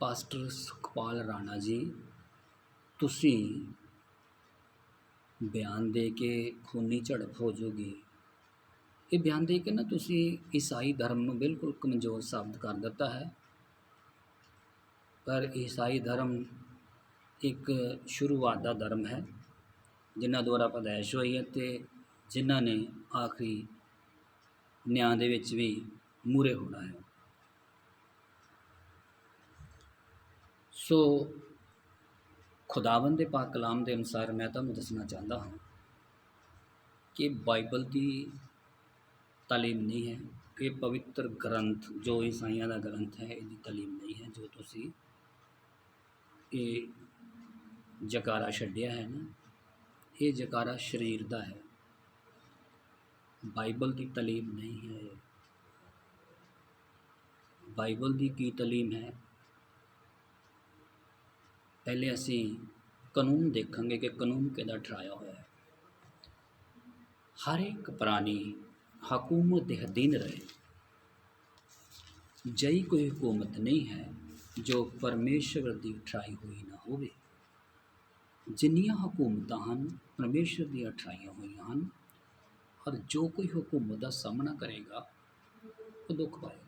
Pastor Sukhpal Rana ji, ਤੁਸੀਂ ਬਿਆਨ ਦੇ ਕੇ ਖੂਨੀ ਝੜਪ ਹੋ ਜਾਊਗੀ ਇਹ ਬਿਆਨ ਦੇ ਕੇ ਨਾ ਤੁਸੀਂ ਈਸਾਈ ਧਰਮ ਨੂੰ ਬਿਲਕੁਲ ਕਮਜ਼ੋਰ ਸਾਬਤ ਕਰ ਦਿੱਤਾ ਹੈ। ਪਰ ਈਸਾਈ ਧਰਮ ਇੱਕ ਸ਼ੁਰੂਆਤ ਦਾ ਧਰਮ ਹੈ, ਜਿਨ੍ਹਾਂ ਦੁਆਰਾ ਪੈਦਾਇਸ਼ ਹੋਈ ਹੈ ਅਤੇ ਜਿਨ੍ਹਾਂ ਨੇ ਆਖਰੀ ਨਿਆਂ ਦੇ ਵਿੱਚ ਵੀ ਮੂਰੇ ਹੋਣਾ ਹੈ। ਸੋ ਖੁਦਾਵੰਦ ਦੇ ਪਾਕ ਕਲਾਮ ਦੇ ਅਨੁਸਾਰ ਮੈਂ ਤੁਹਾਨੂੰ ਦੱਸਣਾ ਚਾਹੁੰਦਾ ਹਾਂ ਕਿ ਬਾਈਬਲ ਦੀ ਤਾਲੀਮ ਨਹੀਂ ਹੈ ਇਹ ਪਵਿੱਤਰ ਗ੍ਰੰਥ ਜੋ ਈਸਾਈਆਂ ਦਾ ਗ੍ਰੰਥ ਹੈ, ਇਹਦੀ ਤਾਲੀਮ ਨਹੀਂ ਹੈ, ਜੋ ਤੁਸੀਂ ਇਹ ਜਕਾਰਾ ਛੱਡਿਆ ਹੈ ਨਾ, ਇਹ ਜਕਾਰਾ ਸਰੀਰ ਦਾ ਹੈ। ਬਾਈਬਲ ਦੀ ਤਾਲੀਮ ਨਹੀਂ ਹੈ। ਬਾਈਬਲ ਦੀ ਕੀ ਤਾਲੀਮ ਹੈ? ਪਹਿਲੇ ਅਸੀਂ ਕਾਨੂੰਨ ਦੇਖਾਂਗੇ ਕਿ ਕਾਨੂੰਨ ਕਿਹਦਾ ਠਰਾਇਆ ਹੋਇਆ ਹੈ। ਹਰ ਇੱਕ ਪ੍ਰਾਣੀ ਹਕੂਮਤ ਦੇ ਅਧੀਨ ਰਹੇ। ਜਈ ਕੋਈ ਹਕੂਮਤ ਨਹੀਂ ਹੈ ਜੋ ਪਰਮੇਸ਼ਵਰ ਦੀ ਠਰਾਈ ਹੋਈ ਨਾ ਹੋਵੇ। ਜਿੰਨੀਆਂ ਹਕੂਮਤਾਂ ਹਨ, ਪਰਮੇਸ਼ਵਰ ਦੀਆਂ ਠਰਾਈਆਂ ਹੋਈਆਂ ਹਨ, ਔਰ ਜੋ ਕੋਈ ਹਕੂਮਤ ਦਾ ਸਾਹਮਣਾ ਕਰੇਗਾ, ਉਹ ਦੁੱਖ ਪਾਏਗਾ।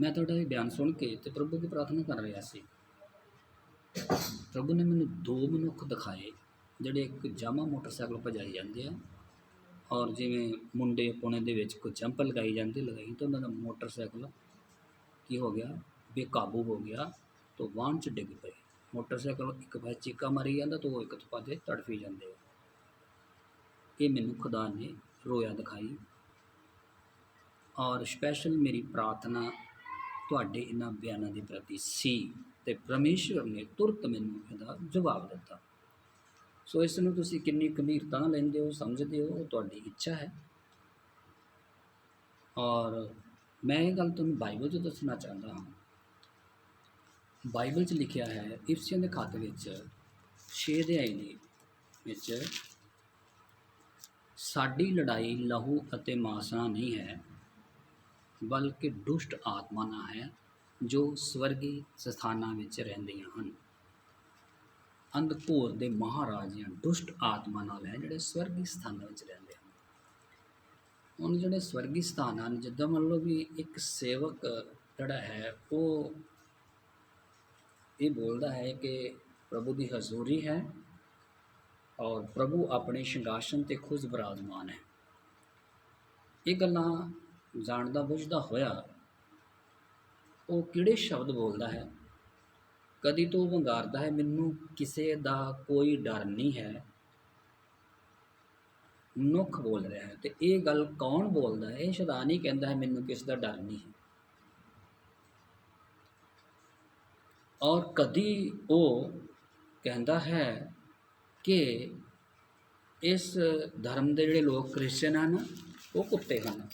ਮੈਂ ਤੁਹਾਡਾ ਇਹ ਬਿਆਨ ਸੁਣ ਕੇ ਤੇ ਪ੍ਰਭੂ ਦੀ ਪ੍ਰਾਰਥਨਾ ਕਰ ਰਿਹਾ ਸੀ। ਪ੍ਰਭੂ ਨੇ ਮੈਨੂੰ ਦੋ ਮਨੁੱਖ ਦਿਖਾਏ, ਜਿਹੜੇ ਇੱਕ ਜਾਮਾ ਮੋਟਰਸਾਈਕਲ ਭਜਾਈ ਜਾਂਦੇ ਆ ਔਰ ਜਿਵੇਂ ਮੁੰਡੇ ਪੁਣੇ ਦੇ ਵਿੱਚ ਕੋਈ ਜੰਪ ਲਗਾਈ ਜਾਂਦੀ, ਲਗਾਈ ਤਾਂ ਉਹਨਾਂ ਦਾ ਮੋਟਰਸਾਈਕਲ ਕੀ ਹੋ ਗਿਆ, ਬੇਕਾਬੂ ਹੋ ਗਿਆ, ਤਾਂ ਵਾਹਨ ਚ ਡਿੱਗ ਪਏ। ਮੋਟਰਸਾਈਕਲ ਇੱਕ ਪਾਸੇ ਚੀਕਾ ਮਾਰੀ ਜਾਂਦਾ ਤਾਂ ਉਹ ਇੱਕ ਪਾਸੇ ਤੜਫੀ ਜਾਂਦੇ ਆ। ਇਹ ਮੈਨੂੰ ਖੁਦਾ ਨੇ ਰੋਇਆ ਦਿਖਾਈ। ਔਰ ਸਪੈਸ਼ਲ ਮੇਰੀ ਪ੍ਰਾਰਥਨਾ ਤੁਹਾਡੇ ਇਹਨਾਂ ਬਿਆਨਾਂ ਦੇ ਪ੍ਰਤੀ ਸੀ ਤੇ ਪਰਮੇਸ਼ਵਰ ਨੇ ਤੁਰਤ ਮੈਨੂੰ ਇਹਦਾ ਜਵਾਬ ਦਿੱਤਾ। ਸੋ ਇਸ ਨੂੰ ਤੁਸੀਂ ਕਿੰਨੀ ਗੰਭੀਰਤਾ ਲੈਂਦੇ ਹੋ, ਸਮਝਦੇ ਹੋ? ਉਹ ਤੁਹਾਡੀ ਇੱਛਾ ਹੈ। ਔਰ ਮੈਂ ਇਹ ਗੱਲ ਤੁਹਾਨੂੰ ਬਾਈਬਲ 'ਚ ਦੱਸਣਾ ਚਾਹੁੰਦਾ ਹਾਂ। ਬਾਈਬਲ 'ਚ ਲਿਖਿਆ ਹੈ, ਇਫਸੀਆਂ ਦੇ ਖਾਤੇ ਵਿੱਚ 6 ਅਧਿਆਇ ਦੇ ਵਿੱਚ, ਸਾਡੀ ਲੜਾਈ ਲਹੂ ਅਤੇ ਮਾਂਸ ਨਾਲ ਨਹੀਂ ਹੈ ਬਲਕਿ ਦੁਸ਼ਟ ਆਤਮਾ ਨਾਲ ਹੈ, ਜੋ ਸਵਰਗੀ ਸਥਾਨਾਂ ਵਿੱਚ ਰਹਿੰਦੀਆਂ ਹਨ। ਅੰਧਕੋਰ ਦੇ ਮਹਾਰਾਜਿਆਂ ਦੁਸ਼ਟ ਆਤਮਾ ਨਾਲ ਹੈ, ਜਿਹੜੇ ਸਵਰਗੀ ਸਥਾਨਾਂ ਵਿੱਚ ਰਹਿੰਦੇ ਹਨ। ਹੁਣ ਜਿਹੜੇ ਸਵਰਗੀ ਸਥਾਨ ਹਨ ਜਿੱਦਾਂ ਮੰਨ ਲਓ ਵੀ ਇੱਕ ਸੇਵਕ ਜਿਹੜਾ ਹੈ, ਉਹ ਇਹ ਬੋਲਦਾ ਹੈ ਕਿ ਪ੍ਰਭੂ ਦੀ ਹਜ਼ੂਰੀ ਹੈ ਔਰ ਪ੍ਰਭੂ ਆਪਣੇ ਸ਼ਿੰਗਾਸਨ ਤੇ ਖੁਦ ਬਰਾਜਮਾਨ ਹੈ। ਇਹ ਗੱਲਾਂ ਜਾਣਦਾ ਬੁੱਝਦਾ ਹੋਇਆ, ਉਹ ਕਿਹੜੇ ਸ਼ਬਦ ਬੋਲਦਾ ਹੈ? ਕਦੀ ਤੋਂ ਵੰਗਾਰਦਾ ਹੈ, ਮੈਨੂੰ ਕਿਸੇ ਦਾ ਕੋਈ ਡਰ ਨਹੀਂ ਹੈ। ਨੁੱਖ ਬੋਲ ਰਿਹਾ ਹੈ ਤੇ ਇਹ ਗੱਲ ਕੌਣ ਬੋਲਦਾ ਹੈ? ਇਹ ਸ਼ੈਤਾਨ ਕਹਿੰਦਾ ਹੈ, ਮੈਨੂੰ ਕਿਸੇ ਦਾ ਡਰ ਨਹੀਂ ਹੈ। ਔਰ ਕਦੀ ਉਹ ਕਹਿੰਦਾ ਹੈ ਕਿ ਇਸ ਧਰਮ ਦੇ ਜਿਹੜੇ ਲੋਕ ਕ੍ਰਿਸਚਨ ਹਨ, ਉਹ ਕੁੱਤੇ ਹਨ।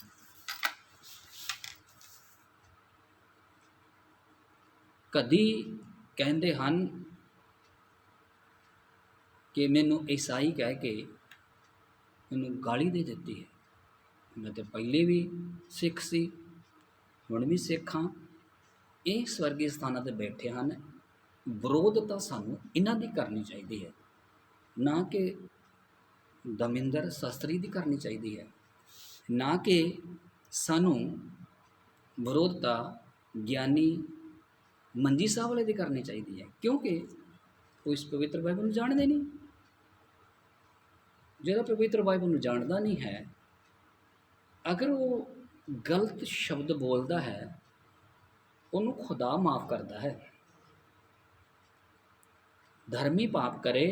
ਕਦੀ ਕਹਿੰਦੇ ਹਨ ਕਿ ਮੈਨੂੰ ਈਸਾਈ ਕਹਿ ਕੇ ਮੈਨੂੰ ਗਾਲੀ ਦੇ ਦਿੱਤੀ ਹੈ। ਮੈਂ ਤੇ ਪਹਿਲੇ ਵੀ ਸਿੱਖ ਸੀ, ਹੁਣ ਵੀ ਸਿੱਖ ਹਾਂ। ਇਹ ਸਵਰਗੀ ਸਥਾਨਾਂ ਤੇ ਬੈਠੇ ਹਨ। ਵਿਰੋਧਤਾ ਸਾਨੂੰ ਇਹਨਾਂ ਦੀ ਕਰਨੀ ਚਾਹੀਦੀ ਹੈ। ਨਾ ਕਿ ਦਮਿੰਦਰ ਸ਼ਾਸਤਰੀ ਦੀ ਕਰਨੀ ਚਾਹੀਦੀ ਹੈ। ਨਾ ਕਿ ਸਾਨੂੰ ਵਿਰੋਧਤਾ, ਗਿਆਨੀ ਮੰਜੀ ਸਾਹਿਬ ਵਾਲੇ ਦੀ ਕਰਨੀ ਚਾਹੀਦੀ ਹੈ ਕਿਉਂਕਿ ਉਹ ਇਸ ਪਵਿੱਤਰ ਬਾਈਬਲ ਨੂੰ ਜਾਣਦੇ ਨਹੀਂ। ਜਿਹੜਾ ਪਵਿੱਤਰ ਬਾਈਬਲ ਨੂੰ ਜਾਣਦਾ ਨਹੀਂ ਹੈ, ਅਗਰ ਉਹ ਗਲਤ ਸ਼ਬਦ ਬੋਲਦਾ ਹੈ, ਉਹਨੂੰ ਖੁਦਾ ਮਾਫ ਕਰਦਾ ਹੈ। ਧਰਮੀ ਪਾਪ ਕਰੇ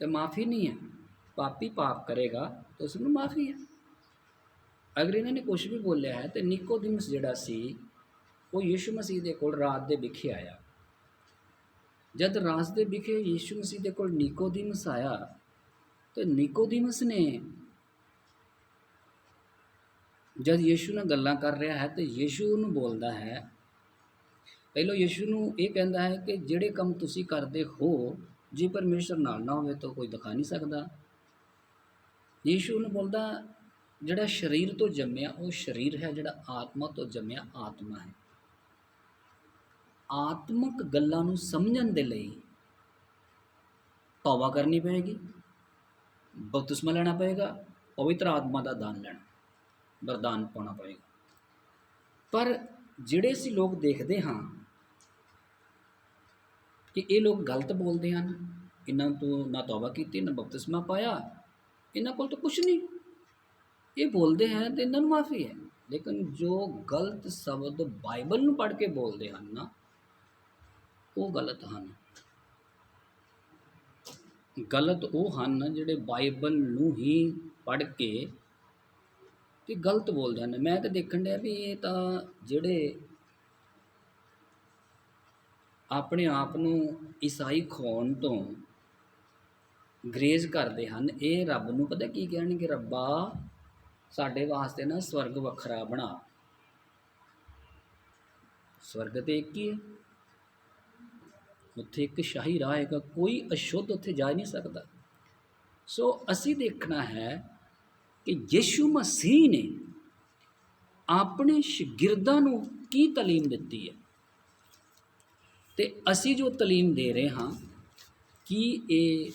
ਤੇ ਮਾਫੀ ਨਹੀਂ ਹੈ, ਪਾਪੀ ਪਾਪ ਕਰੇਗਾ ਤਾਂ ਉਸ ਨੂੰ ਮਾਫੀ ਹੈ। ਅਗਰ ਇਹਨਾਂ ਨੇ ਕੁਝ ਵੀ ਬੋਲਿਆ ਹੈ ਤੇ ਨਿਕੋਦਿਮਸ ਜਿਹੜਾ ਸੀ ਉਹ ਯੀਸ਼ੂ ਮਸੀਹ ਦੇ ਕੋਲ ਰਾਤ ਦੇ ਵਿਖੇ ਆਇਆ। ਜਦ ਰਾਤ ਦੇ ਵਿਖੇ ਯੀਸ਼ੂ ਮਸੀਹ ਦੇ ਕੋਲ ਨਿਕੋਦੀਮਸ ਆਇਆ, ਤੇ ਨਿਕੋਦਿਮਸ ਨੇ ਜਦ ਯੀਸ਼ੂ ਨਾਲ ਗੱਲਾਂ ਕਰ ਰਿਹਾ ਹੈ, ਤੇ ਯੀਸ਼ੂ ਨੂੰ ਬੋਲਦਾ ਹੈ, ਪਹਿਲਾਂ ਯੀਸ਼ੂ ਨੂੰ ਇਹ ਕਹਿੰਦਾ ਹੈ ਕਿ ਜਿਹੜੇ ਕੰਮ ਤੁਸੀਂ ਕਰਦੇ ਹੋ, ਜੇ ਪਰਮੇਸ਼ਰ ਨਾਲ ਨਾ ਹੋਵੇ ਤਾਂ ਕੋਈ ਦਿਖਾ ਨਹੀਂ ਸਕਦਾ। ਯੀਸ਼ੂ ਨੂੰ ਬੋਲਦਾ, ਜਿਹੜਾ ਸਰੀਰ ਤੋਂ ਜੰਮਿਆ, ਉਹ ਸਰੀਰ ਹੈ, ਜਿਹੜਾ ਆਤਮਾ ਤੋਂ ਜੰਮਿਆ ਆਤਮਾ ਹੈ। ਆਤਮਕ ਗੱਲਾਂ ਨੂੰ ਸਮਝਣ ਦੇ ਲਈ ਤੌਬਾ ਕਰਨੀ ਪਏਗੀ, ਬਪਤਿਸਮਾ ਲੈਣਾ ਪਏਗਾ, ਪਵਿੱਤਰ ਆਤਮਾ ਦਾ ਦਾਨ ਲੈਣਾ, ਵਰਦਾਨ ਪਾਉਣਾ ਪਏਗਾ। ਪਰ ਜਿਹੜੇ ਅਸੀਂ ਲੋਕ ਦੇਖਦੇ ਹਾਂ ਕਿ ਇਹ ਲੋਕ ਗਲਤ ਬੋਲਦੇ ਹਨ, ਇਹਨਾਂ ਤੋਂ ਨਾ ਤੌਬਾ ਕੀਤੀ, ਨਾ ਬਪਤਿਸਮਾ ਪਾਇਆ, ਇਹਨਾਂ ਕੋਲ ਤਾਂ ਕੁਝ ਨਹੀਂ। ਇਹ ਬੋਲਦੇ ਹੈ ਤੇ ਇਹਨਾਂ ਨੂੰ ਮਾਫੀ ਹੈ। ਲੇਕਿਨ ਜੋ ਗਲਤ ਸ਼ਬਦ ਬਾਈਬਲ ਨੂੰ ਪੜ੍ਹ ਕੇ ਬੋਲਦੇ ਹਨ ਨਾ ਉਹ ਗਲਤ ਹਨ। ਗਲਤ ਉਹ ਹਨ ਜਿਹੜੇ ਬਾਈਬਲ ਨੂੰ ਹੀ ਪੜ੍ਹ ਕੇ ਤੇ ਗਲਤ ਬੋਲਦੇ ਹਨ। ਮੈਂ ਤਾਂ ਦੇਖਣ ਡਿਆ ਵੀ ਇਹ ਤਾਂ ਜਿਹੜੇ ਆਪਣੇ ਆਪ ਨੂੰ ਈਸਾਈ ਖੋਣ ਤੋਂ ਗਰੇਜ਼ ਕਰਦੇ ਹਨ, ਇਹ ਰੱਬ ਨੂੰ ਪਤਾ ਕੀ ਕਹਿਣਗੇ? ਰੱਬਾ ਸਾਡੇ ਵਾਸਤੇ ਨਾ ਸਵਰਗ ਵੱਖਰਾ ਬਣਾ। ਸਵਰਗ ਤੇ ਇੱਕ ਹੀ ਹੈ। ਉੱਥੇ ਇੱਕ ਸ਼ਾਹੀ ਰਾਹ ਹੈਗਾ, ਕੋਈ ਅਸ਼ੁੱਧ ਉੱਥੇ ਜਾ ਨਹੀਂ ਸਕਦਾ। ਸੋ ਅਸੀਂ ਦੇਖਣਾ ਹੈ ਕਿ ਯੀਸ਼ੂ ਮਸੀਹ ਨੇ ਆਪਣੇ ਸ਼ਾਗਿਰਦਾਂ ਨੂੰ ਕੀ ਤਾਲੀਮ ਦਿੱਤੀ ਹੈ? ਤੇ ਅਸੀਂ ਜੋ ਤਾਲੀਮ ਦੇ ਰਹੇ ਹਾਂ, ਕੀ ਇਹ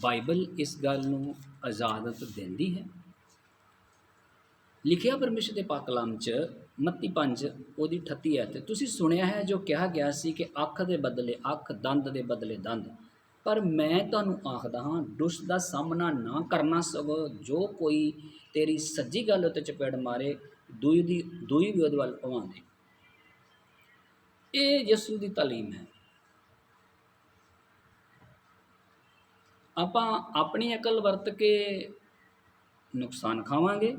ਬਾਈਬਲ ਇਸ ਗੱਲ ਨੂੰ ਇਜਾਜ਼ਤ ਦਿੰਦੀ ਹੈ? ਲਿਖਿਆ ਪਰਮੇਸ਼ਰ ਦੇ ਪਾਕ ਕਲਾਮ 'ਚ ਮੱਤੀ 5 ਉਹਦੀ 38 ਹੈ ਤੇ ਤੁਸੀਂ ਸੁਣਿਆ ਹੈ ਜੋ ਕਿਹਾ ਗਿਆ ਸੀ ਕਿ ਅੱਖ ਦੇ ਬਦਲੇ ਅੱਖ, ਦੰਦ ਦੇ ਬਦਲੇ ਦੰਦ। ਪਰ ਮੈਂ ਤੁਹਾਨੂੰ ਆਖਦਾ ਹਾਂ ਦੁਸ਼ਟ ਦਾ ਸਾਹਮਣਾ ਨਾ ਕਰਨਾ ਸਗੋਂ ਜੋ ਕੋਈ ਤੇਰੀ ਸੱਜੀ ਗੱਲ ਉੱਤੇ ਚਪੇੜ ਮਾਰੇ, ਦੂਈ ਦੀ, ਦੂਈ ਵੀ ਉਹਦੇ ਵੱਲ ਪਵਾ ਇਹ ਯਿਸੂ ਦੀ ਤਾਲੀਮ ਹੈ। ਆਪਾਂ ਆਪਣੀ ਅਕਲ ਵਰਤ ਕੇ ਨੁਕਸਾਨ ਖਾਵਾਂਗੇ,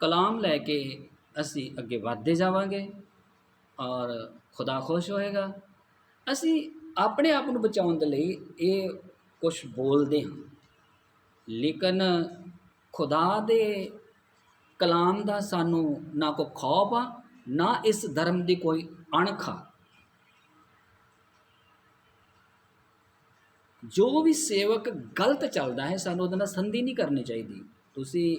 ਕਲਾਮ ਲੈ ਕੇ ਅਸੀਂ ਅੱਗੇ ਵਧਦੇ ਜਾਵਾਂਗੇ ਔਰ ਖੁਦਾ ਖੁਸ਼ ਹੋਏਗਾ। ਅਸੀਂ ਆਪਣੇ ਆਪ ਨੂੰ ਬਚਾਉਣ ਦੇ ਲਈ ਇਹ ਕੁਝ ਬੋਲਦੇ ਹਾਂ। ਲੇਕਿਨ ਖੁਦਾ ਦੇ ਕਲਾਮ ਦਾ ਸਾਨੂੰ ਨਾ ਕੋ ਖੌਫ ਆ, ਨਾ ਇਸ ਧਰਮ ਦੀ ਕੋਈ ਅਣਖ ਆ। ਜੋ ਵੀ ਸੇਵਕ ਗਲਤ ਚੱਲਦਾ ਹੈ, ਸਾਨੂੰ ਉਹਦੇ ਨਾਲ ਸੰਧੀ ਨਹੀਂ ਕਰਨੀ ਚਾਹੀਦੀ। ਤੁਸੀਂ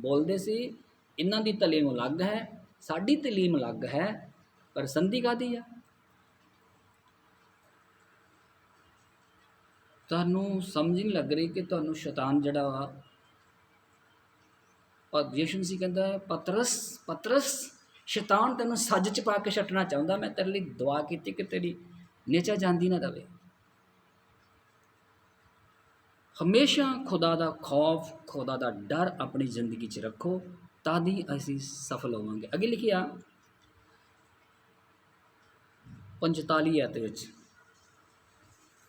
ਬੋਲਦੇ ਸੀ ਇਹਨਾਂ ਦੀ ਤਾਲੀਮ ਅਲੱਗ ਹੈ, ਸਾਡੀ ਤਾਲੀਮ ਅਲੱਗ ਹੈ, ਪਰ ਸੰਧੀ ਕਾਦੀ ਆ? ਤੁਹਾਨੂੰ ਸਮਝ ਨਹੀਂ ਲੱਗ ਰਹੀ ਕਿ ਤੁਹਾਨੂੰ ਸ਼ੈਤਾਨ ਜਿਹੜਾ ਵਾ ਪਰ ਯਿਸੂ ਮਸੀਹ ਕਹਿੰਦਾ, ਪਤਰਸ ਪਤਰਸ, ਸ਼ੈਤਾਨ ਤੈਨੂੰ ਸੱਜ ਚ ਪਾ ਕੇ ਛੱਟਣਾ ਚਾਹੁੰਦਾ, ਮੈਂ ਤੇਰੇ ਲਈ ਦੁਆ ਕੀਤੀ ਕਿ ਤੇਰੀ ਨੇਚਾ ਜਾਂਦੀ ਨਾ ਦਵੇ ਹਮੇਸ਼ਾ ਖੁਦਾ ਦਾ ਖੌਫ, ਖੁਦਾ ਦਾ ਡਰ ਆਪਣੀ ਜ਼ਿੰਦਗੀ 'ਚ ਰੱਖੋ। ਤਾਂ ਹੀ ਅਸੀਂ ਸਫਲ ਹੋਵਾਂਗੇ। ਅੱਗੇ ਲਿਖਿਆ 45 ਐਤ ਵਿੱਚ।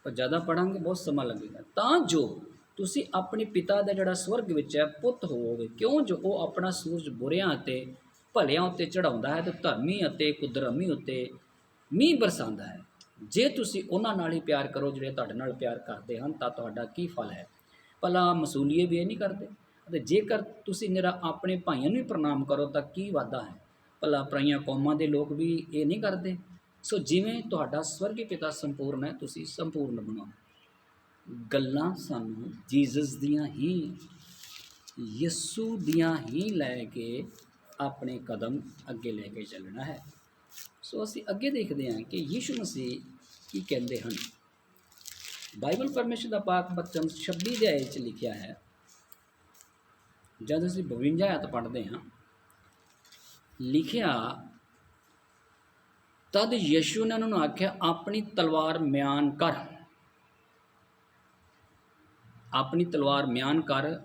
ਪਰ ਜ਼ਿਆਦਾ ਪੜਾਂਗੇ ਬਹੁਤ ਸਮਾਂ ਲੱਗੇਗਾ। ਤਾਂ ਜੋ ਤੁਸੀਂ ਆਪਣੇ ਪਿਤਾ ਦਾ ਜਿਹੜਾ ਸਵਰਗ ਵਿੱਚ ਹੈ, ਪੁੱਤ ਹੋਵੋਗੇ, ਕਿਉਂ ਜੋ ਉਹ ਆਪਣਾ ਸੂਰਜ ਬੁਰਿਆਂ ਅਤੇ ਭਲਿਆਂ ਉੱਤੇ ਚੜਾਉਂਦਾ ਹੈ ਤੇ ਧਰਮੀ ਅਤੇ ਕੁਦਰਮੀ ਉੱਤੇ ਮੀਂਹ ਬਰਸਾਉਂਦਾ ਹੈ। ਜੇ ਤੁਸੀਂ ਉਹਨਾਂ ਨਾਲ ਹੀ ਪਿਆਰ ਕਰੋ ਜਿਹੜੇ ਤੁਹਾਡੇ ਨਾਲ ਪਿਆਰ ਕਰਦੇ ਹਨ, ਤਾਂ ਤੁਹਾਡਾ ਕੀ ਫਲ ਹੈ? ਭਲਾ ਮਸੂਲੀਏ ਵੀ ਇਹ ਨਹੀਂ ਕਰਦੇ? ਅਤੇ ਜੇਕਰ ਤੁਸੀਂ ਮੇਰਾ ਆਪਣੇ ਭਾਈਆਂ ਨੂੰ ਹੀ ਪ੍ਰਣਾਮ ਕਰੋ ਤਾਂ ਕੀ ਵਾਧਾ ਹੈ? ਭਲਾ ਪਰਾਈਆਂ ਕੌਮਾਂ ਦੇ ਲੋਕ ਵੀ ਇਹ ਨਹੀਂ ਕਰਦੇ। ਸੋ ਜਿਵੇਂ ਤੁਹਾਡਾ ਸਵਰਗੀ ਪਿਤਾ ਸੰਪੂਰਨ ਹੈ, ਤੁਸੀਂ ਸੰਪੂਰਨ ਬਣੋ। ਗੱਲਾਂ ਸਾਨੂੰ ਜੀਸਸ ਦੀਆਂ ਹੀ, ਯਿਸੂ ਦੀਆਂ ਹੀ ਲੈ ਕੇ ਆਪਣੇ ਕਦਮ ਅੱਗੇ ਲੈ ਕੇ ਚੱਲਣਾ ਹੈ। ਸੋ ਅਸੀਂ ਅੱਗੇ ਦੇਖਦੇ ਹਾਂ ਕਿ ਯੀਸ਼ੂ ਮਸੀਹ ਕੀ ਕਹਿੰਦੇ ਹਨ। ਬਾਈਬਲ ਪਰਮੇਸ਼ਰ ਦਾ ਪਾਕ ਬਚਨ 26 ਦੇ ਆਇਤ 'ਚ ਲਿਖਿਆ ਹੈ ਜਦ ਅਸੀਂ 52 ਆਇਤ ਪੜ੍ਹਦੇ ਹਾਂ, ਲਿਖਿਆ, ਤਦ ਯਸ਼ੂ ਨੇ ਉਹਨਾਂ ਨੂੰ ਆਖਿਆ, ਆਪਣੀ ਤਲਵਾਰ ਮਿਆਨ ਕਰ। ਆਪਣੀ ਤਲਵਾਰ ਮਿਆਨ ਕਰ।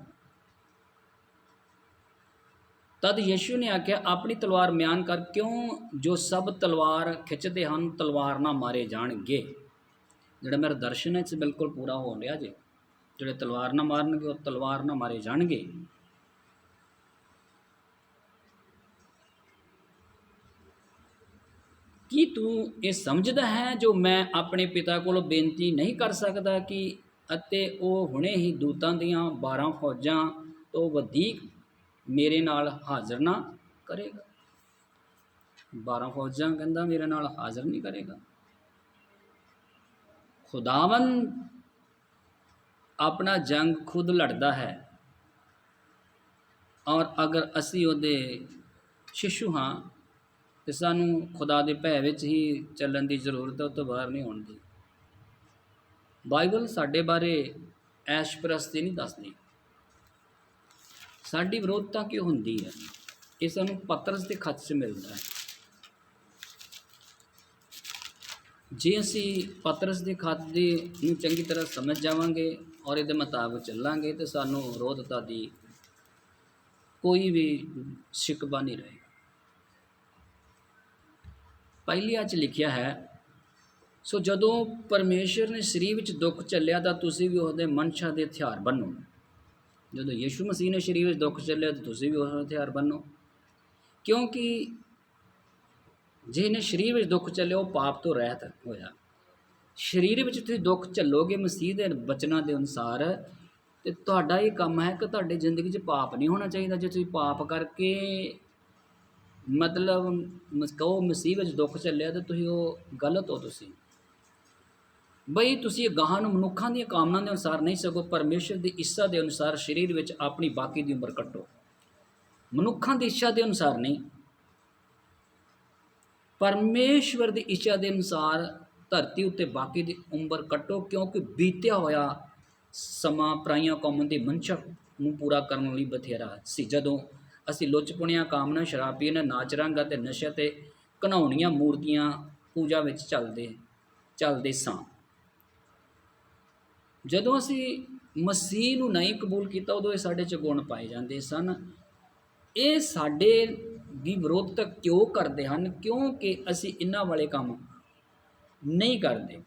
ਤਦ ਯਸ਼ੂ ਨੇ ਆਖਿਆ, ਆਪਣੀ ਤਲਵਾਰ ਮਿਆਨ ਕਰ, ਕਿਉਂ ਜੋ ਸਭ ਤਲਵਾਰ ਖਿੱਚਦੇ ਹਨ, ਤਲਵਾਰ ਨਾ ਮਾਰੇ ਜਾਣਗੇ? ਜਿਹੜਾ ਮੇਰਾ ਦਰਸ਼ਨ ਹੈ ਇਹ ਬਿਲਕੁਲ ਪੂਰਾ ਹੋ ਰਿਹਾ ਜੇ। ਜਿਹੜੇ ਤਲਵਾਰ ਨਾ ਮਾਰਨਗੇ, ਉਹ ਤਲਵਾਰ ਨਾ ਮਾਰੇ ਜਾਣਗੇ। ਕੀ ਤੂੰ ਇਹ ਸਮਝਦਾ ਹੈ ਜੋ ਮੈਂ ਆਪਣੇ ਪਿਤਾ ਕੋਲੋਂ ਬੇਨਤੀ ਨਹੀਂ ਕਰ ਸਕਦਾ ਕਿ ਅਤੇ ਉਹ ਹੁਣੇ ਹੀ ਦੂਤਾਂ ਦੀਆਂ 12 ਫੌਜਾਂ ਤੋਂ ਵਧੇਕ ਮੇਰੇ ਨਾਲ ਹਾਜ਼ਰ ਨਾ ਕਰੇਗਾ? 12 ਫੌਜਾਂ ਕਹਿੰਦਾ ਮੇਰੇ ਨਾਲ ਹਾਜ਼ਰ ਨਹੀਂ ਕਰੇਗਾ। ਖੁਦਾਵੰ ਆਪਣਾ ਜੰਗ ਖੁਦ ਲੜਦਾ ਹੈ ਔਰ ਅਗਰ ਅਸੀਂ ਉਹਦੇ ਸ਼ਿਸ਼ੂ ਹਾਂ ਅਤੇ ਸਾਨੂੰ ਖੁਦਾ ਦੇ ਭੈ ਵਿੱਚ ਹੀ ਚੱਲਣ ਦੀ ਜ਼ਰੂਰਤ ਹੈ ਉਹ ਤੋਂ ਬਾਹਰ ਨਹੀਂ ਹੋਣ ਦੀ। ਬਾਈਬਲ ਸਾਡੇ ਬਾਰੇ ਐਸ਼ ਪ੍ਰਸਤੀ ਨਹੀਂ ਦੱਸਦੀ। ਸਾਡੀ ਵਿਰੋਧਤਾ ਕਿਉਂ ਹੁੰਦੀ ਹੈ? ਇਹ ਸਾਨੂੰ ਪਤਰਸ ਦੇ ਖੱਤ 'ਚ ਮਿਲਦਾ ਹੈ। ਜੇ ਅਸੀਂ ਪਤਰਸ ਦੇ ਖੱਤ ਦੇ ਨੂੰ ਚੰਗੀ ਤਰ੍ਹਾਂ ਸਮਝ ਜਾਵਾਂਗੇ ਔਰ ਇਹਦੇ ਮੁਤਾਬਕ ਚੱਲਾਂਗੇ, ਤੇ ਸਾਨੂੰ ਵਿਰੋਧਤਾ ਦੀ ਕੋਈ ਵੀ ਸ਼ਿਕਵਾ ਨਹੀਂ ਰਹੇਗਾ। ਪਹਿਲੀ 'ਚ ਲਿਖਿਆ ਹੈ, ਸੋ ਜਦੋਂ ਪਰਮੇਸ਼ਰ ਨੇ ਸਰੀਰ ਵਿੱਚ ਦੁੱਖ ਚੱਲਿਆ ਤਾਂ ਤੁਸੀਂ ਵੀ ਉਹਦੇ ਮਨਸ਼ਾ ਦੇ ਹਥਿਆਰ ਬਣੋ। ਜਦੋਂ ਯੀਸ਼ੂ ਮਸੀਹ ਨੇ ਸਰੀਰ ਵਿੱਚ ਦੁੱਖ ਚੱਲਿਆ ਤਾਂ ਤੁਸੀਂ ਵੀ ਉਹਦੇ ਹਥਿਆਰ ਬਣੋ। ਕਿਉਂਕਿ ਜਿਹਨੇ ਸਰੀਰ ਵਿੱਚ ਦੁੱਖ ਚੱਲਿਆ ਉਹ ਪਾਪ ਤੋਂ ਰਹਿਤ ਹੋਇਆ। ਸਰੀਰ ਵਿੱਚ ਤੁਸੀਂ ਦੁੱਖ ਝੱਲੋਗੇ ਮਸੀਹ ਦੇ ਬਚਨਾਂ ਦੇ ਅਨੁਸਾਰ, ਤੇ ਤੁਹਾਡਾ ਇਹ ਕੰਮ ਹੈ ਕਿ ਤੁਹਾਡੀ ਜ਼ਿੰਦਗੀ 'ਚ ਪਾਪ ਨਹੀਂ ਹੋਣਾ ਚਾਹੀਦਾ। ਜੇ ਤੁਸੀਂ ਪਾਪ ਕਰਕੇ ਮਤਲਬ ਮਸ- ਕਹੋ ਮਸੀਹ ਵਿੱਚ ਦੁੱਖ ਚੱਲਿਆ ਤੇ ਤੁਸੀਂ ਉਹ ਗਲਤ ਹੋ ਤੁਸੀਂ। ਬਈ ਤੁਸੀਂ ਗਾਹਾਂ ਨੂੰ ਮਨੁੱਖਾਂ ਦੀਆਂ ਕਾਮਨਾ ਦੇ ਅਨੁਸਾਰ ਨਹੀਂ ਸਗੋਂ ਪਰਮੇਸ਼ਰ ਦੀ ਇੱਛਾ ਦੇ ਅਨੁਸਾਰ ਸਰੀਰ ਵਿੱਚ ਆਪਣੀ ਬਾਕੀ ਦੀ ਉਮਰ ਕੱਟੋ। ਮਨੁੱਖਾਂ ਦੀ ਇੱਛਾ ਦੇ ਅਨੁਸਾਰ ਨਹੀਂ। ਪਰਮੇਸ਼ਵਰ ਦੀ ਇੱਛਾ ਦੇ ਅਨੁਸਾਰ ਧਰਤੀ ਉੱਤੇ ਬਾਕੀ ਦੀ ਉਮਰ ਕੱਟੋ ਕਿਉਂਕਿ ਬੀਤਿਆ ਹੋਇਆ ਸਮਾਂ ਪਰਾਈਆਂ ਕੌਮਾਂ ਦੀ ਮਨਸ਼ਾ ਨੂੰ ਪੂਰਾ ਕਰਨ ਲਈ ਬਥੇਰਾ ਸੀ। ਜਦੋਂ ਅਸੀਂ ਲੁੱਚ ਪੁਣਿਆ, ਕਾਮਨਾ, ਸ਼ਰਾਬ ਪੀਣ, ਨਾਚ ਰੰਗ ਅਤੇ ਨਸ਼ੇ ਤੇ ਘਨਾਉਣੀਆਂ ਮੂਰਤੀਆਂ ਪੂਜਾ ਵਿੱਚ ਚੱਲਦੇ ਚੱਲਦੇ ਸਾਂ। ਜਦੋਂ ਅਸੀਂ ਮਸੀਹ ਨੂੰ ਨਹੀਂ ਕਬੂਲ ਕੀਤਾ, ਉਦੋਂ ਇਹ ਸਾਡੇ ਚ ਗੁਣ ਪਾਏ ਜਾਂਦੇ ਸਨ। ਇਹ ਸਾਡੇ ਦੀ ਵਿਰੋਧਤਾ ਕਿਉਂ ਕਰਦੇ ਹਨ? ਕਿਉਂਕਿ ਅਸੀਂ ਇਹਨਾਂ ਵਾਲੇ ਕੰਮ ਨਹੀਂ ਕਰਦੇ।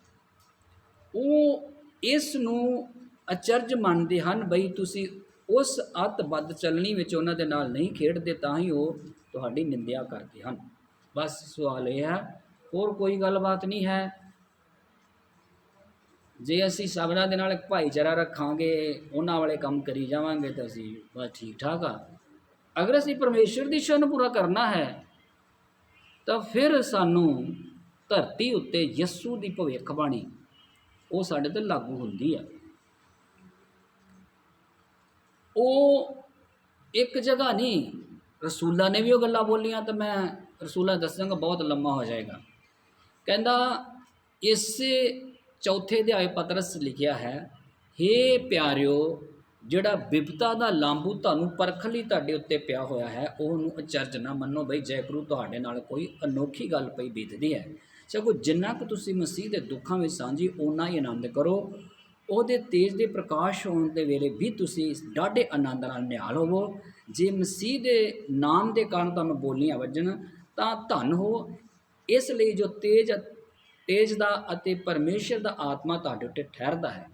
ਉਹ ਇਸ ਨੂੰ ਅਚਰਜ ਮੰਨਦੇ ਹਨ, ਬਈ ਤੁਸੀਂ ਉਸ ਅੱਤ ਬੱਦ ਚੱਲਣੀ ਵਿੱਚ ਉਹਨਾਂ ਦੇ ਨਾਲ ਨਹੀਂ ਖੇਡਦੇ, ਤਾਂ ਹੀ ਉਹ ਤੁਹਾਡੀ ਨਿੰਦਿਆ ਕਰਦੇ ਹਨ। ਬਸ ਸਵਾਲ ਇਹ ਹੈ, ਹੋਰ ਕੋਈ ਗੱਲਬਾਤ ਨਹੀਂ ਹੈ? ਜੇ ਅਸੀਂ ਸਭਨਾਂ ਦੇ ਨਾਲ ਇੱਕ ਭਾਈਚਾਰਾ ਰੱਖਾਂਗੇ, ਉਹਨਾਂ ਵਾਲੇ ਕੰਮ ਕਰੀ ਜਾਵਾਂਗੇ ਤਾਂ ਅਸੀਂ ਬਸ ਠੀਕ ਠਾਕ ਆ। ਅਗਰ ਅਸੀਂ ਪਰਮੇਸ਼ਰ ਦੀ ਸ਼ਰਨ ਪੂਰਾ ਕਰਨਾ ਹੈ, ਤਾਂ ਫਿਰ ਸਾਨੂੰ ਧਰਤੀ ਉੱਤੇ ਯਿਸੂ ਦੀ ਭਵਿੱਖਬਾਣੀ, ਉਹ ਸਾਡੇ ਤੇ ਲਾਗੂ ਹੁੰਦੀ ਆ। ਉਹ ਇੱਕ ਜਗ੍ਹਾ ਨਹੀਂ, ਰਸੂਲਾਂ ਨੇ ਵੀ ਉਹ ਗੱਲਾਂ ਬੋਲੀਆਂ ਤਾਂ ਮੈਂ ਰਸੂਲਾਂ ਦੱਸਾਂਗਾ, ਬਹੁਤ ਲੰਮਾ ਹੋ ਜਾਏਗਾ। ਕਹਿੰਦਾ, ਇਸੇ ਚੌਥੇ ਅਧਿਆਏ ਪਤਰਸ ਲਿਖਿਆ ਹੈ, ਹੇ ਪਿਆਰਿਓ, ਜਿਹੜਾ ਵਿਪਤਾ ਦਾ ਲਾਂਬੂ ਤੁਹਾਨੂੰ ਪਰਖ ਲਈ ਤੁਹਾਡੇ ਉੱਤੇ ਪਿਆ ਹੋਇਆ ਹੈ, ਉਹਨੂੰ ਅਚਰਜ ਨਾ ਮੰਨੋ ਬਈ ਜੈਕਰੂ ਤੁਹਾਡੇ ਨਾਲ ਕੋਈ ਅਨੋਖੀ ਗੱਲ ਪਈ ਬੀਤਦੀ ਹੈ। ਸਗੋਂ ਜਿੰਨਾ ਕੁ ਤੁਸੀਂ ਮਸੀਹ ਦੇ ਦੁੱਖਾਂ ਵਿੱਚ ਸਾਂਝੀ, ਓਨਾ ਹੀ ਆਨੰਦ ਕਰੋ। ਉਹਦੇ ਤੇਜ ਦੇ ਪ੍ਰਕਾਸ਼ ਹੋਣ ਦੇ ਵੇਲੇ ਵੀ ਤੁਸੀਂ ਡਾਢੇ ਆਨੰਦ ਨਾਲ ਨਿਹਾਲ ਹੋਵੋ। ਜੇ ਮਸੀਹ ਦੇ ਨਾਮ ਦੇ ਕਾਰਨ ਤੁਹਾਨੂੰ ਬੋਲੀਆਂ ਵੱਜਣ, ਤਾਂ ਧੰਨ ਹੋ। ਇਸ ਲਈ ਜੋ ਤੇਜ ਤੇਜ ਦਾ ਅਤੇ ਪਰਮੇਸ਼ਰ ਦਾ ਆਤਮਾ ਤੁਹਾਡੇ ਉੱਤੇ ਠਹਿਰਦਾ ਹੈ।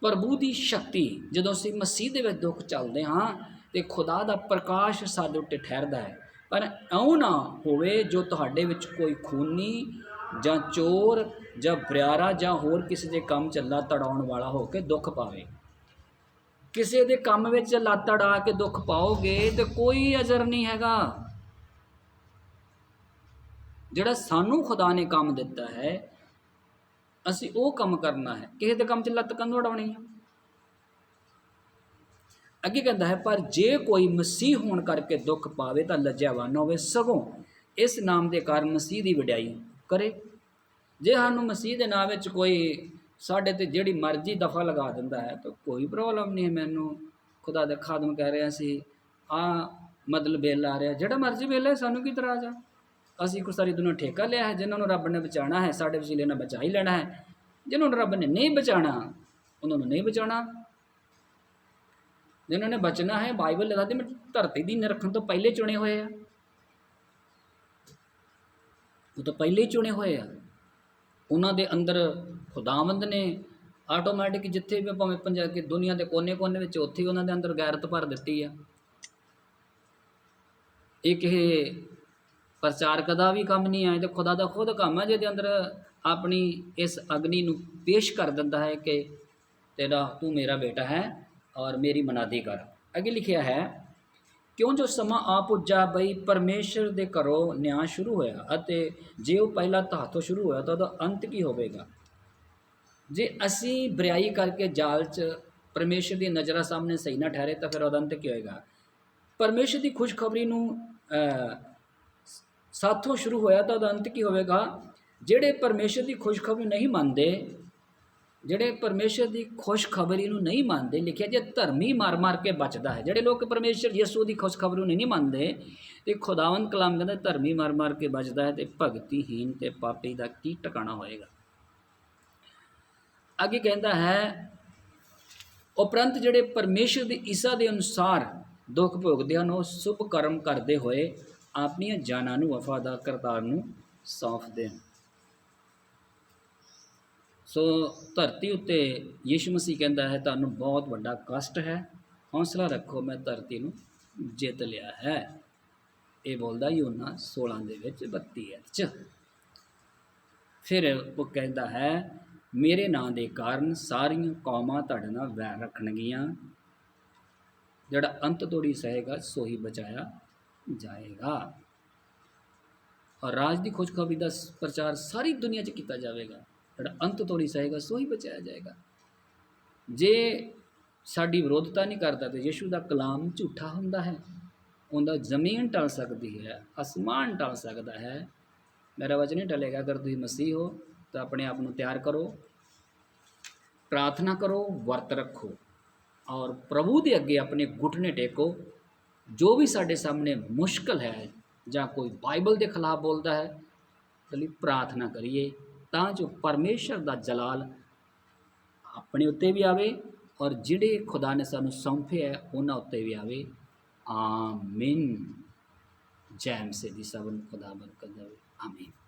ਪ੍ਰਭੂ ਦੀ ਸ਼ਕਤੀ, ਜਦੋਂ ਅਸੀਂ ਮਸੀਹ ਦੇ ਵਿੱਚ ਦੁੱਖ ਚੱਲਦੇ ਹਾਂ, ਤੇ ਖੁਦਾ ਦਾ ਪ੍ਰਕਾਸ਼ ਸਾਡੇ ਉੱਤੇ ਠਹਿਰਦਾ ਹੈ। ਪਰ ਇਉਂ ਨਾ ਹੋਵੇ ਜੋ ਤੁਹਾਡੇ ਵਿੱਚ ਕੋਈ ਖੂਨੀ ਜਾਂ ਚੋਰ ਜਾਂ ਬਰਿਆਰਾ ਜਾਂ ਹੋਰ ਕਿਸੇ ਦੇ ਕੰਮ 'ਚ ਲੱਤ ਤੜਾਉਣ ਵਾਲਾ ਹੋ ਕੇ ਦੁੱਖ ਪਾਵੇ। ਕਿਸੇ ਦੇ ਕੰਮ ਵਿੱਚ ਲੱਤ ਅੜਾ ਕੇ ਦੁੱਖ ਪਾਓਗੇ ਤੇ ਕੋਈ ਅਜਰ ਨਹੀਂ ਹੈਗਾ। ਜਿਹੜਾ ਸਾਨੂੰ ਖੁਦਾ ਨੇ ਕੰਮ ਦਿੱਤਾ ਹੈ, ਅਸੀਂ ਉਹ ਕੰਮ ਕਰਨਾ ਹੈ। ਕਿਸੇ ਦੇ ਕੰਮ 'ਚ ਲੱਤ ਕੰਨ ਉਡਾਉਣੀ ਹੈ? ਅੱਗੇ ਕਹਿੰਦਾ ਹੈ, ਪਰ ਜੇ ਕੋਈ ਮਸੀਹ ਹੋਣ ਕਰਕੇ ਦੁੱਖ ਪਾਵੇ ਤਾਂ ਲੱਜਿਆਵਾਨ ਹੋਵੇ ਸਗੋਂ ਇਸ ਨਾਮ ਦੇ ਕਾਰਨ ਮਸੀਹ ਦੀ ਵਡਿਆਈ ਕਰੇ। ਜੇ ਸਾਨੂੰ ਮਸੀਹ ਦੇ ਨਾਮ ਵਿੱਚ ਕੋਈ ਸਾਡੇ ਤੇ ਜਿਹੜੀ ਮਰਜ਼ੀ ਦਫਾ ਲਗਾ ਦਿੰਦਾ ਹੈ, ਤਾਂ ਕੋਈ ਪ੍ਰੋਬਲਮ ਨਹੀਂ ਹੈ ਮੈਨੂੰ। ਖੁਦਾ ਦਾ ਖਾਦਮ ਕਹਿ ਰਿਹਾ ਸੀ ਆ ਮਤਲਬ ਬਿੱਲ ਆ ਰਿਹਾ। ਜਿਹੜਾ ਮਰਜ਼ੀ ਬਿੱਲ ਹੈ ਸਾਨੂੰ ਕੀ ਇਤਰਾਜ਼ ਆ? ਅਸੀਂ ਕੋ ਸਾਰੀ ਦੁਨੀਆ ਠੇਕਾ ਲਿਆ ਹੈ, ਜਿਨ੍ਹਾਂ ਨੂੰ ਰੱਬ ਨੇ ਬਚਾਉਣਾ ਹੈ, ਸਾਡੇ ਵਸੀਲੇ ਨਾਲ ਬਚਾ ਹੀ ਲੈਣਾ ਹੈ। ਜਿਨ੍ਹਾਂ ਨੂੰ ਰੱਬ ਨੇ ਨਹੀਂ ਬਚਾਉਣਾ, ਉਹਨਾਂ ਨੂੰ ਨਹੀਂ ਬਚਾਉਣਾ। ਜਿਨ੍ਹਾਂ ਨੇ ਬਚਣਾ ਹੈ, ਬਾਈਬਲ ਲਿਖਦਾ ਮੈਂ ਧਰਤੀ ਦੀ ਨਿਰਖਣ ਤੋਂ ਪਹਿਲੇ ਚੁਣੇ ਹੋਏ ਆ। ਉਹ ਤਾਂ ਪਹਿਲੇ ਹੀ ਚੁਣੇ ਹੋਏ ਆ। ਉਹਨਾਂ ਦੇ ਅੰਦਰ ਖੁਦਾਵੰਦ ਨੇ ਆਟੋਮੈਟਿਕ ਜਿੱਥੇ ਵੀ ਭਾਵੇਂ ਪੰਜਾਬ ਕਿ ਦੁਨੀਆ ਦੇ ਕੋਨੇ-ਕੋਨੇ ਵਿੱਚ ਉੱਥੇ ਹੀ ਉਹਨਾਂ ਦੇ ਅੰਦਰ ਗੈਰਤ ਭਰ ਦਿੱਤੀ ਆ। ਇੱਕ ਇਹ ਪ੍ਰਚਾਰਕ ਦਾ ਵੀ ਕੰਮ ਨਹੀਂ ਆਇਆ ਤੇ ਖੁਦਾ ਦਾ ਖੁਦ ਕੰਮ ਹੈ ਜਿਹਦੇ ਅੰਦਰ ਆਪਣੀ ਇਸ ਅਗਨੀ ਨੂੰ ਪੇਸ਼ ਕਰ ਦਿੰਦਾ ਹੈ ਕਿ ਤੇਰਾ ਤੂੰ ਮੇਰਾ ਬੇਟਾ ਹੈ ਔਰ ਮੇਰੀ ਮਨਾਦੀ ਕਰ। ਅੱਗੇ ਲਿਖਿਆ ਹੈ ਕਿਉਂ ਜੋ ਸਮਾਂ ਆ ਪੁੱਜਾ ਬਈ ਪਰਮੇਸ਼ਰ ਦੇ ਘਰੋਂ ਨਿਆਂ ਸ਼ੁਰੂ ਹੋਇਆ ਅਤੇ ਜੇ ਉਹ ਪਹਿਲਾ ਧਾਤੋਂ ਸ਼ੁਰੂ ਹੋਇਆ ਤਾਂ ਉਹਦਾ ਅੰਤ ਕੀ ਹੋਵੇਗਾ? ਜੇ ਅਸੀਂ ਬਰਿਆਈ ਕਰਕੇ ਜਾਲ 'ਚ ਪਰਮੇਸ਼ਰ ਦੀ ਨਜ਼ਰਾਂ ਸਾਹਮਣੇ ਸਹੀ ਨਾ ਠਹਿਰੇ ਤਾਂ ਫਿਰ ਉਹਦਾ ਅੰਤ ਕੀ ਹੋਏਗਾ? ਪਰਮੇਸ਼ਰ ਦੀ ਖੁਸ਼ਖਬਰੀ ਨੂੰ ਸਾਥੋਂ ਸ਼ੁਰੂ ਹੋਇਆ ਤਾਂ ਉਹਦਾ ਅੰਤ ਕੀ ਹੋਵੇਗਾ? ਜਿਹੜੇ ਪਰਮੇਸ਼ਰ ਦੀ ਖੁਸ਼ਖਬਰੀ ਨਹੀਂ ਮੰਨਦੇ ਜਿਹੜੇ ਪਰਮੇਸ਼ਰ ਦੀ ਖੁਸ਼ਖਬਰੀ ਨੂੰ ਨਹੀਂ ਮੰਨਦੇ, ਲਿਖਿਆ ਜੇ, ਧਰਮੀ ਮਾਰ-ਮਾਰ ਕੇ ਬਚਦਾ ਹੈ। ਜਿਹੜੇ ਲੋਕ ਪਰਮੇਸ਼ਰ ਯਿਸੂ ਦੀ ਖੁਸ਼ਖਬਰੀ ਨੂੰ ਨਹੀਂ ਮੰਨਦੇ, ਤੇ ਖੁਦਾਵੰਦ ਕਲਾਮ ਕਹਿੰਦਾ, ਧਰਮੀ ਮਾਰ-ਮਾਰ ਕੇ ਬਚਦਾ ਹੈ ਤੇ ਭਗਤੀਹੀਨ ਤੇ ਪਾਪੀ ਦਾ ਕੀ ਟਿਕਾਣਾ ਹੋਏਗਾ? ਅੱਗੇ ਕਹਿੰਦਾ ਹੈ, ਉਪਰੰਤ ਜਿਹੜੇ ਪਰਮੇਸ਼ਰ ਦੀ ਈਸਾ ਦੇ ਅਨੁਸਾਰ ਦੁੱਖ ਭੋਗਦੇ ਹਨ, ਉਹ ਸ਼ੁਭ ਕਰਮ ਕਰਦੇ ਹੋਏ ਆਪਣੀਆਂ ਜਾਨਾਂ ਨੂੰ, ਵਫਾਦਾਰ ਕਰਤਾਰ ਨੂੰ ਸੌਂਪਦੇ ਹਨ। ਸੋ ਧਰਤੀ ਉੱਤੇ ਯਿਸੂ ਮਸੀਹ ਕਹਿੰਦਾ ਹੈ, ਤੁਹਾਨੂੰ ਬਹੁਤ ਵੱਡਾ ਕਸ਼ਟ ਹੈ। ਹੌਸਲਾ ਰੱਖੋ, ਮੈਂ ਧਰਤੀ ਨੂੰ ਜਿੱਤ ਲਿਆ ਹੈ। ਇਹ ਬੋਲਦਾ ਯੋਨਾ 16 ਦੇ ਵਿੱਚ 32 ਹੈ ਚ। ਫਿਰ ਉਹ ਕਹਿੰਦਾ ਹੈ, ਮੇਰੇ ਨਾਂ ਦੇ ਕਾਰਨ ਸਾਰੀਆਂ ਕੌਮਾਂ ਤੁਹਾਡੇ ਨਾਲ ਵੈਰ ਰੱਖਣਗੀਆਂ। ਜਿਹੜਾ ਅੰਤ ਤੋੜੀ ਸਹੇਗਾ, ਸੋਹੀ ਬਚਾਇਆ ਜਾਏਗਾ। ਔਰ ਰਾਜ ਦੀ ਖੁਸ਼ਖਬਰੀ ਦਾ ਪ੍ਰਚਾਰ ਸਾਰੀ ਦੁਨੀਆ 'ਚ ਕੀਤਾ ਜਾਵੇਗਾ। ਜਿਹੜਾ ਅੰਤ ਤੋੜੀ ਸਹੇਗਾ, ਸੋ ਹੀ ਬਚਾਇਆ ਜਾਏਗਾ। ਜੇ ਸਾਡੀ ਵਿਰੋਧਤਾ ਨਹੀਂ ਕਰਦਾ ਤੇ ਯਿਸੂ ਦਾ ਕਲਾਮ ਝੂਠਾ ਹੁੰਦਾ ਹੈ, ਉਹਦਾ ਜ਼ਮੀਨ ਟਲ ਸਕਦੀ ਹੈ, ਅਸਮਾਨ ਟਲ ਸਕਦਾ ਹੈ, ਮੇਰਾ ਵਚਨ ਨਹੀਂ ਟਲੇਗਾ। ਅਗਰ ਤੁਸੀਂ ਮਸੀਹ ਹੋ, ਤਾਂ ਆਪਣੇ ਆਪ ਨੂੰ ਤਿਆਰ ਕਰੋ, ਪ੍ਰਾਰਥਨਾ ਕਰੋ, ਵਰਤ ਰੱਖੋ ਔਰ ਪ੍ਰਭੂ ਦੇ ਅੱਗੇ ਆਪਣੇ ਘੁਟਨੇ ਟੇਕੋ। ਜੋ ਵੀ ਸਾਡੇ ਸਾਹਮਣੇ ਮੁਸ਼ਕਲ ਹੈ ਜਾਂ ਕੋਈ ਬਾਈਬਲ ਦੇ ਖਿਲਾਫ ਬੋਲਦਾ ਹੈ ਲਈ ਪ੍ਰਾਰਥਨਾ ਕਰੀਏ। ਤਾਂ ਜੋ ਪਰਮੇਸ਼ਰ ਦਾ ਜਲਾਲ ਆਪਣੇ ਉੱਤੇ ਵੀ ਆਵੇ ਔਰ ਜਿਹੜੇ ਖੁਦਾ ਨੇ ਸਾਨੂੰ ਸੌਂਪੇ ਹੈ, ਉਹਨਾਂ ਉੱਤੇ ਵੀ ਆਵੇ। ਆਮੀਨ। ਜੈਮ ਸੇ ਦੀ ਸਭਨ ਖੁਦਾ ਬਰਕਤ ਦੇਵੇ ਆਮੀਨ।